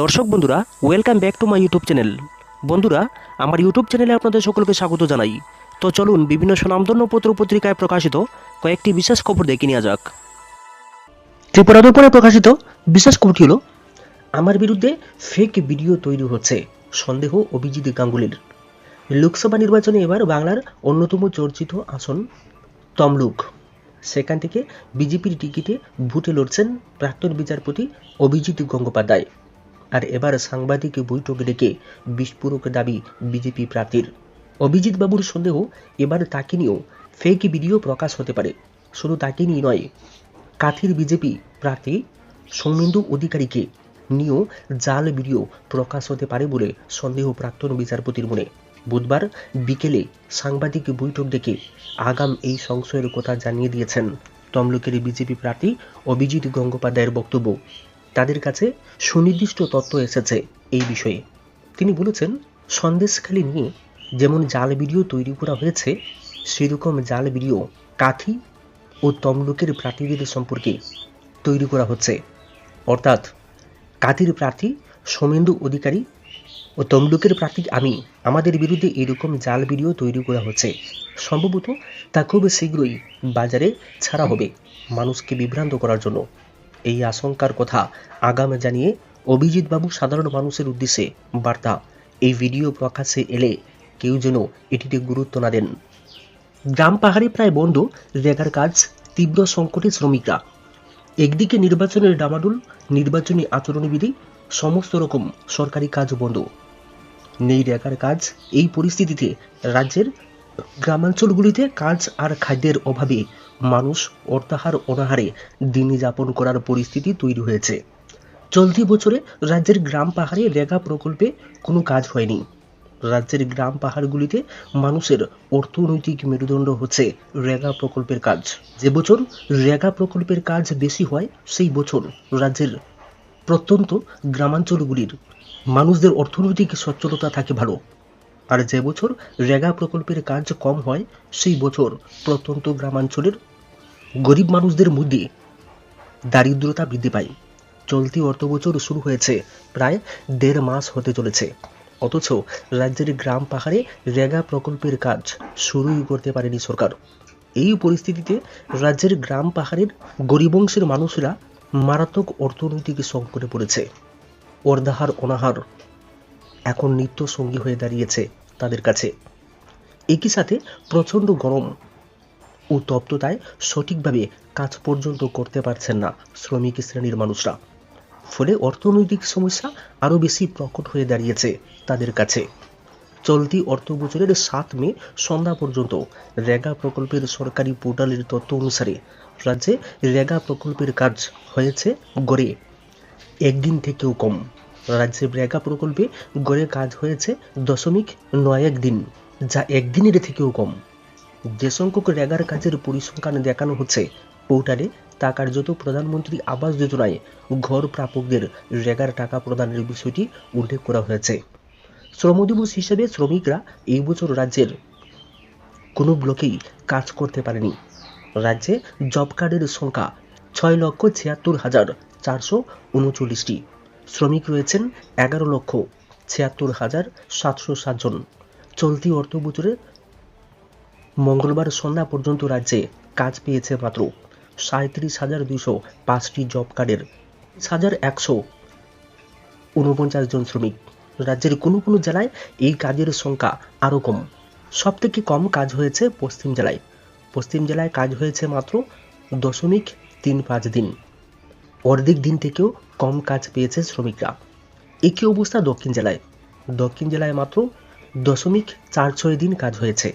দর্শক বন্ধুরা welcome back to my YouTube channel বন্ধুরা, আমার ইউটিউব চ্যানেলে আপনাদের সকলকে স্বাগত জানাই। তো চলুন বিভিন্ন সুনামধন্য পত্র পত্রিকায় প্রকাশিত কয়েকটি বিশেষ খবর দেখে নেওয়া যাক। ত্রিপুরা দর্পণে প্রকাশিত বিশেষ খবরটি হল, আমার বিরুদ্ধে ফেক ভিডিও তৈরি হচ্ছে, সন্দেহ অভিজিৎ গাঙ্গুলির। লোকসভা নির্বাচনে এবার বাংলার অন্যতম চর্চিত আসন তমলুক। সেখান থেকে বিজেপির টিকিটে ভোটে লড়ছেন প্রাক্তন বিচারপতি অভিজিৎ গঙ্গোপাধ্যায়। আর এবার সাংবাদিক বৈঠক ডেকে বিস্ফোরক দাবি বিজেপি প্রার্থীর। অভিজিৎ বাবুর সন্দেহ, এবার তাকে নিয়েও ফেক ভিডিও প্রকাশ হতে পারে। শুধু তাকে নিয়ে নয়, কাথির বিজেপি প্রার্থী সৌমেন্দু অধিকারীকে নিয়েও জাল ভিডিও প্রকাশ হতে পারে বলে সন্দেহ প্রাক্তন বিচারপতির মনে। বুধবার বিকেলে সাংবাদিক বৈঠক ডেকে আগাম এই সংশয়ের কথা জানিয়ে দিয়েছেন তমলুকের বিজেপি প্রার্থী অভিজিৎ গঙ্গোপাধ্যায়ের বক্তব্য। তাদের কাছে সুনির্দিষ্ট তথ্য এসেছে এই বিষয়ে। তিনি বলেছেন, সন্দেশখালি নিয়ে যেমন জাল ভিডিও তৈরি করা হয়েছে, সেরকম জাল ভিডিও কাথি ও তমলুকের প্রার্থীদের সম্পর্কে তৈরি করা হচ্ছে। অর্থাৎ কাতির প্রার্থী সোমেন্দু অধিকারী ও তমলুকের প্রার্থী আমি, আমাদের বিরুদ্ধে এরকম জাল ভিডিও তৈরি করা হচ্ছে। সম্ভবত তা খুব শীঘ্রই বাজারে ছাড়া হবে। মানুষকে বিভ্রান্ত করার জন্য। এই আশঙ্কার কথা আগাম জানিয়ে অভিজিৎ বাবু সাধারণ মানুষের উদ্দেশ্যে বার্তা। এই ভিডিও প্রকাশে এলে কেউ যেন এটিতে গুরুত্ব না দেন। গ্রাম পাহাড়ে প্রায় বন্ধ, রেগার কাজ, তীব্র সংকটে শ্রমিকরা। একদিকে নির্বাচনের ডামাডুল, নির্বাচনী আচরণবিধি, সমস্ত রকম সরকারি কাজ বন্ধ। নেই রেগার কাজ, এই পরিস্থিতিতে রাজ্যের গ্রামাঞ্চলগুলিতে কাজ আর খাদ্যের অভাবে মানুষ অর্থাহার অনাহারে দিন যাপন করার পরিস্থিতি তৈরি হয়েছে। চলতি বছরে রাজ্যের গ্রাম পাহাড়ে রেগা প্রকল্পে কোনো কাজ হয়নি। রাজ্যের গ্রাম পাহাড়গুলিতে মানুষের অর্থনৈতিক মেরুদণ্ড হচ্ছে রেগা প্রকল্পের কাজ। যে বছর রেগা প্রকল্পের কাজ বেশি হয়, সেই বছর রাজ্যের প্রত্যন্ত গ্রামাঞ্চলগুলির মানুষদের অর্থনৈতিক সচ্ছলতা থাকে ভালো। আর যে বছর রেগা প্রকল্পের কাজ কম হয়, সেই বছর প্রত্যন্ত গ্রামাঞ্চলের গরিব মানুষদের মধ্যে দারিদ্রতা বৃদ্ধি পায়। চলতি অর্থ বছর শুরু হয়েছে প্রায় দেড় মাস হতে চলেছে। অথচ রাজ্যের গ্রাম পাহাড়ে রেগা প্রকল্পের কাজ শুরুই করতে পারেনি সরকার। এই পরিস্থিতিতে রাজ্যের গ্রাম পাহাড়ের গরিবংশের মানুষরা মারাত্মক অর্থনৈতিক সংকটে পড়েছে। অর্ধাহার, অনাহার এখন নিত্য সঙ্গী হয়ে দাঁড়িয়েছে তাদের কাছে। একই সাথে প্রচণ্ড গরম ও তপ্ততায় সঠিকভাবে কাজ পর্যন্ত করতে পারছেন না শ্রমিক শ্রেণির মানুষরা। ফলে অর্থনৈতিক সমস্যা আরও বেশি প্রকট হয়ে দাঁড়িয়েছে তাদের কাছে। চলতি অর্থ বছরের সাত মে সন্ধ্যা পর্যন্ত রেগা প্রকল্পের সরকারি পোর্টালের তথ্য অনুসারে রাজ্যে রেগা প্রকল্পের কাজ হয়েছে গড়ে একদিন থেকেও কম। রাজ্যে রেগা প্রকল্পে গড়ে কাজ হয়েছে দশমিক নয় এক দিন, যা একদিনের থেকেও কম। যে সংখ্যক রেগার কাজের পরিসংখ্যান দেখানো হচ্ছে। পোর্টালে তা কার্যত প্রধানমন্ত্রী আবাস যোজনায় ঘর প্রাপকদের রেগার টাকা প্রদানের বিষয়টি উল্লেখ করা হয়েছে। শ্রম দিবস হিসেবে শ্রমিকরা এই বছর রাজ্যের কোনো ব্লকেই কাজ করতে পারেনি। রাজ্যে জব কার্ডের সংখ্যা ছয় লক্ষ ছিয়াত্তর হাজার চারশো উনচল্লিশটি। শ্রমিক রয়েছেন এগারো লক্ষ ছিয়াত্তর হাজার সাতশো সাতজন চলতি অর্থ বছরে মঙ্গলবার সন্ধ্যা পর্যন্ত রাজ্যে কাজ পেয়েছে মাত্র সাঁত্রিশ হাজার দুশো পাঁচটি জব কার্ডের হাজার একশো উনপঞ্চাশ জন শ্রমিক। রাজ্যের কোনো কোনো জেলায় এই কাজের সংখ্যা আরও কম। সব থেকে কম কাজ হয়েছে পশ্চিম জেলায়। পশ্চিম জেলায় কাজ হয়েছে মাত্র দশমিক তিন পাঁচ দিন। অর্ধেক দিন থেকেও কম কাজ পেয়েছে শ্রমিকরা। একই অবস্থা দক্ষিণ জেলায়। দক্ষিণ জেলায় মাত্র দশমিক চার ছয় দিন কাজ হয়েছে।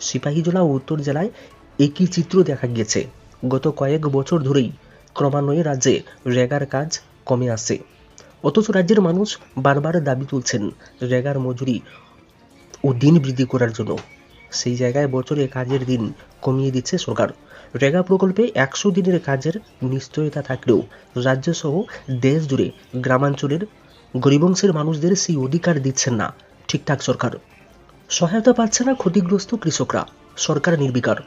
সিপাহীজলা ও উত্তর জেলায় একই চিত্র দেখা গিয়েছে। গত কয়েক বছর ধরেই ক্রমান্বয়ে রাজ্যে রেগার কাজ কমে আসে অথচ রাজ্যের মানুষ বারবার দাবি তুলছেন রেগার মজুরি ও দিন বৃদ্ধি করার জন্য। সেই জায়গায় বছরে কাজের দিন কমিয়ে দিচ্ছে সরকার। রেগা প্রকল্পে একশো দিনের কাজের নিশ্চয়তা থাকলেও রাজ্য সহ দেশ জুড়ে গ্রামাঞ্চলের গরিবংশের মানুষদের সেই অধিকার দিচ্ছেন না ঠিকঠাক সরকার। সহায়তা পাচ্ছে না ক্ষতিগ্রস্ত কৃষকরা, সরকার নির্বিকার।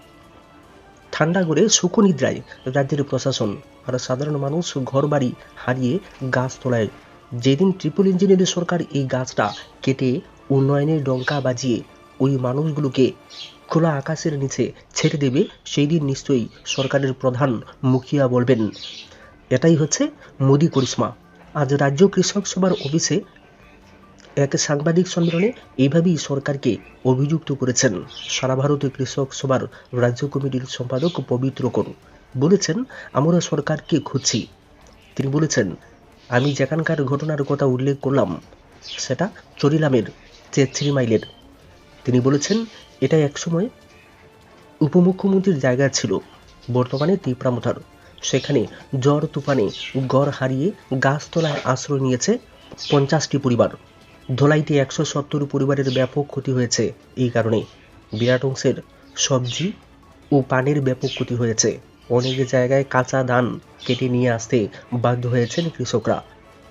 ঠান্ডা করে শোকনিদ্রায় রাজ্যের প্রশাসন আর সাধারণ মানুষ ঘরবাড়ি হারিয়ে গাছ তোলায়। যেদিন ট্রিপল ইঞ্জিনের সরকার এই গাছটা কেটে উন্নয়নের ডঙ্কা বাজিয়ে ওই মানুষগুলোকে খোলা আকাশের নিচে ছেড়ে দেবে, সেই দিন নিশ্চয়ই সরকারের প্রধান মুখিয়া বলবেন। এটাই হচ্ছে মোদি করিশ্মা। আজ রাজ্য কৃষক সভার অফিসে এক সাংবাদিক সম্মেলনে এইভাবেই সরকারকে অভিযুক্ত করেছেন। সারা ভারতীয় কৃষক সভার রাজ্য কমিটির সম্পাদক পবিত্র কর বলেছেন, আমরা সরকারকে খুঁজছি। তিনি বলেছেন, আমি যেখানকার ঘটনার কথা উল্লেখ করলাম, সেটা চরিলামের চেত্রি মাইলের তিনি বলেছেন এটা একসময় উপমুখ্যমন্ত্রীর জায়গা ছিল, বর্তমানে তিপ্রামথার সেখানে জ্বর, তুফানে গড় হারিয়ে গাছতলায় আশ্রয় নিয়েছে পঞ্চাশটি পরিবার। ধোলাইতে একশো সত্তর পরিবারের ব্যাপক ক্ষতি হয়েছে এই কারণে। বিরাট অংশের সবজি ও পানের ব্যাপক ক্ষতি হয়েছে। অনেক জায়গায় কাঁচা ধান কেটে নিয়ে আসতে বাধ্য হয়েছেন কৃষকরা।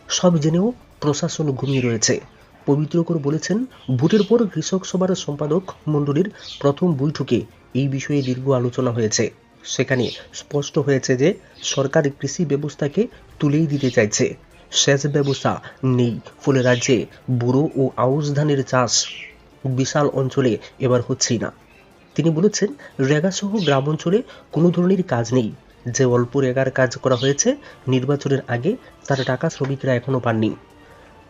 সব জেনেও প্রশাসন ঘুমিয়ে রয়েছে। পবিত্রকর বলেছেন, ভোটের পর কৃষক সভার সম্পাদক মণ্ডলীর প্রথম বৈঠকে এই বিষয়ে দীর্ঘ আলোচনা হয়েছে। সেখানে স্পষ্ট হয়েছে যে, সরকার কৃষি ব্যবস্থাকে তুলেই দিতে চাইছে। সেচ ব্যবস্থা নেই, ফলে রাজ্যে বুড়ো ও আউশ ধানের চাষ বিশাল অঞ্চলে এবার হচ্ছেই না। তিনি বলেছেন, রেগাসহ গ্রাম অঞ্চলে কোনো ধরনের কাজ নেই। যে অল্প রেগার কাজ করা হয়েছে, নির্বাচনের আগে তার টাকা শ্রমিকরা এখনও পাননি।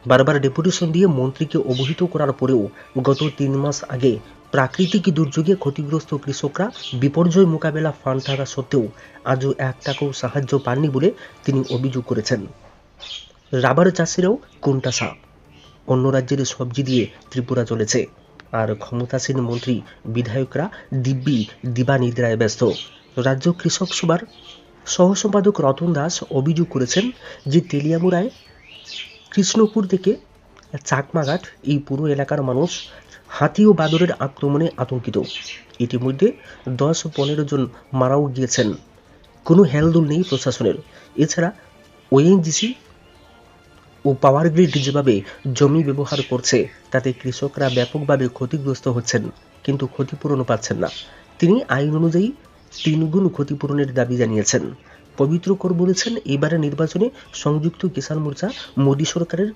বারবার ডেপুটেশন দিয়ে মন্ত্রীকে অবহিত করার পরেও গত তিন মাস আগে প্রাকৃতিক দুর্যোগে ক্ষতিগ্রস্ত কৃষকরা বিপর্যয় মোকাবেলা ফান্ড থাকা সত্ত্বেও আজও এক টাকাও সাহায্য পাননি বলে তিনি অভিযোগ করেছেন। রাবার চাষিরাও কোনটাসা অন্য রাজ্যের সবজি দিয়ে ত্রিপুরা চলেছে। আর ক্ষমতাসীন মন্ত্রী বিধায়করা দিব্যি দিবানিদ্রায় ব্যস্ত। রাজ্য কৃষক সভার সহ সম্পাদক রতন দাস অভিযোগ করেছেন যে তেলিয়ামুড়ায় কৃষ্ণপুর থেকে চাকমাঘাট, এই পুরো এলাকার মানুষ হাতি ও বাদরের আক্রমণে আতঙ্কিত। ইতিমধ্যে দশ পনেরো জন মারাও গিয়েছেন। কোনো হেলদোল নেই প্রশাসনের। এছাড়া ওএনজিসি ও পাওয়ার গ্রিড যেভাবে জমি ব্যবহার করছে, তাতে কৃষকরা ব্যাপকভাবে ক্ষতিগ্রস্ত হচ্ছেন, কিন্তু ক্ষতিপূরণ পাচ্ছেন না। তিনি আইন অনুযায়ী তিনগুণ ক্ষতিপূরণের দাবি জানিয়েছেন। পবিত্র কর বলেছেন, এবারের নির্বাচনে সংযুক্ত কিষাণ মোর্চা মোদী সরকারের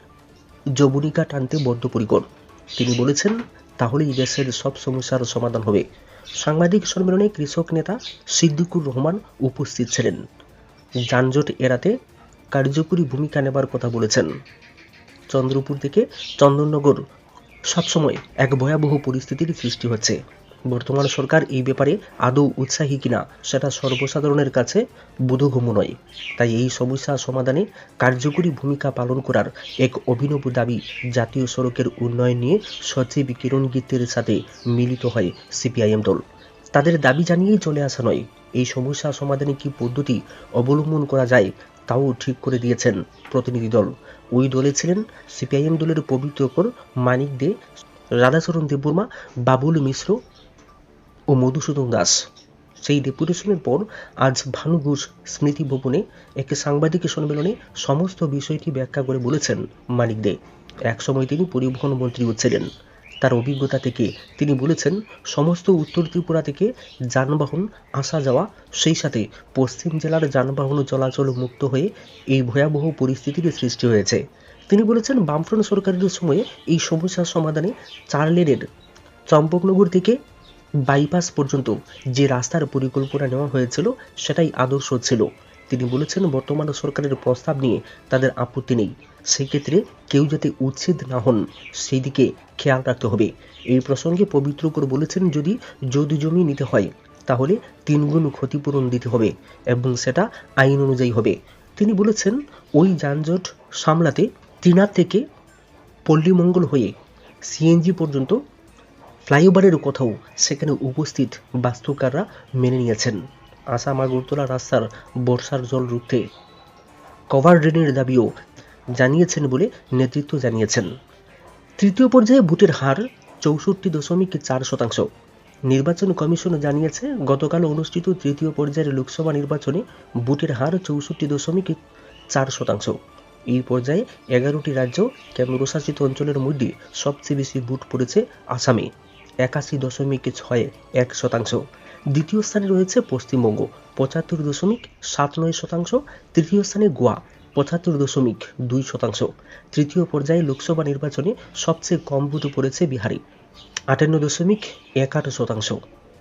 যবনিকা টানতে বদ্ধপরিকর। তিনি বলেছেন তাহলেই দেশের সব সমস্যার সমাধান হবে। সাংবাদিক সম্মেলনে কৃষক নেতা সিদ্দিকুর রহমান উপস্থিত ছিলেন। যানজট এড়াতে কার্যকরী ভূমিকা নেবার কথা বলেছেন। চন্দ্রপুর থেকে চন্দননগর সবসময় এক ভয়াবহ পরিস্থিতির সৃষ্টি হচ্ছে। বর্তমান সরকার এই ব্যাপারে আদৌ উৎসাহী কিনা, সেটা সর্বসাধারণের কাছে বোধগম্য নয়। তাই এই সমস্যা সমাধানে কার্যকরী ভূমিকা পালন করার এক অভিনব দাবি জাতীয় সড়কের উন্নয়ন নিয়ে সচিব কিরণ গীতের সাথে মিলিত হয় সিপিআইএম দল। তাদের দাবি জানিয়েই চলে আসা নয়, এই সমস্যা সমাধানে কি পদ্ধতি অবলম্বন করা যায় তাও ঠিক করে দিয়েছেন প্রতিনিধি দল। ওই দলে ছিলেন সিপিআইএম দলের পবিত্রকর মানিক দে, রাধাচরণ দেববর্মা, বাবুল মিশ্র ও মধুসূদন দাস। সেই ডেপুটেশনের পর আজ ভানু ঘোষ স্মৃতি ভবনে একটি সাংবাদিক সম্মেলনে সমস্ত বিষয়টি ব্যাখ্যা করে বলেছেন মানিক দে। একসময় তিনি পরিবহন মন্ত্রীও ছিলেন তার অভিজ্ঞতা থেকে তিনি বলেছেন, সমস্ত উত্তর ত্রিপুরা থেকে যানবাহন আসা যাওয়া, সেই সাথে পশ্চিম জেলার যানবাহন চলাচল মুক্ত হয়ে এই ভয়াবহ পরিস্থিতির সৃষ্টি হয়েছে। তিনি বলেছেন, বামফ্রন্ট সরকারের সময়ে এই সমস্যার সমাধানে চার লেনের চম্পকনগর থেকে বাইপাস পর্যন্ত যে রাস্তার পরিকল্পনা নেওয়া হয়েছিল, সেটাই আদর্শ ছিল। তিনি বলেছেন, বর্তমান সরকারের প্রস্তাব নিয়ে তাদের আপত্তি নেই। সেই ক্ষেত্রে কেউ যাতে উচ্ছেদ না হন সেই দিকে খেয়াল রাখতে হবে। এই প্রসঙ্গে পবিত্রকর বলেছেন, যদি যদি জমি নিতে হয়, তাহলে তিনগুণ ক্ষতিপূরণ দিতে হবে এবং সেটা আইন অনুযায়ী হবে। তিনি বলেছেন, ওই যানজট সামলাতে তিনার থেকে পল্লীমঙ্গল হয়ে সিএনজি পর্যন্ত ফ্লাইওভারের কথাও সেখানে উপস্থিত বাস্তুকাররা মেনে নিয়েছেন। আসাম আগরতলা রাস্তার বর্ষার জল রুখতে কভার ড্রেনের দাবিও জানিয়েছেন বলে নেতৃত্ব জানিয়েছেন। তৃতীয় পর্যায়ে ভোটের হার চৌষট্টি দশমিক চার শতাংশ। নির্বাচন কমিশন জানিয়েছে, গতকাল অনুষ্ঠিত তৃতীয় পর্যায়ের লোকসভা নির্বাচনে ভোটের হার চৌষট্টি দশমিক চার শতাংশ। এই পর্যায়ে এগারোটি রাজ্য কেন্দ্রশাসিত অঞ্চলের মধ্যে সবচেয়ে বেশি ভোট পড়েছে আসামে। একাশি দশমিক ছয় এক শতাংশ। দ্বিতীয় স্থানে রয়েছে পশ্চিমবঙ্গ, পঁচাত্তর দশমিক সাত নয় শতাংশ। তৃতীয় স্থানে গোয়া, পঁচাত্তর দশমিক দুই শতাংশ। তৃতীয় পর্যায়ে লোকসভা নির্বাচনে সবচেয়ে কম ভোট পড়েছে বিহারে, আটান্ন দশমিক এক আট শতাংশ।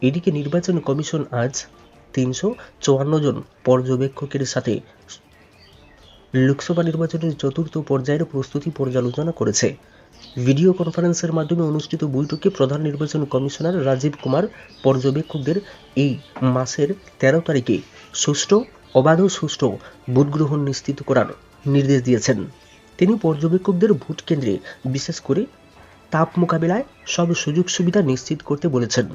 এদিকে নির্বাচন কমিশন আজ তিনশো চুয়ান্ন জন পর্যবেক্ষকের সাথে লোকসভা নির্বাচনের চতুর্থ পর্যায়ের প্রস্তুতি পর্যালোচনা করেছে। ভিডিও কনফারেন্সের মাধ্যমে অনুষ্ঠিত বৈঠকে প্রধান নির্বাচন কমিশনার রাজীব কুমার, পর্যবেক্ষকদের এই মাসের তেরো তারিখে সুষ্ঠু, অবাধ সুষ্ঠু ভোট গ্রহণ নিশ্চিত করার নির্দেশ দিয়েছেন। তিনি পর্যবেক্ষকদের ভোট কেন্দ্রে বিশেষ করে তাপ মোকাবিলায় সব সুযোগ সুবিধা নিশ্চিত করতে বলেছেন।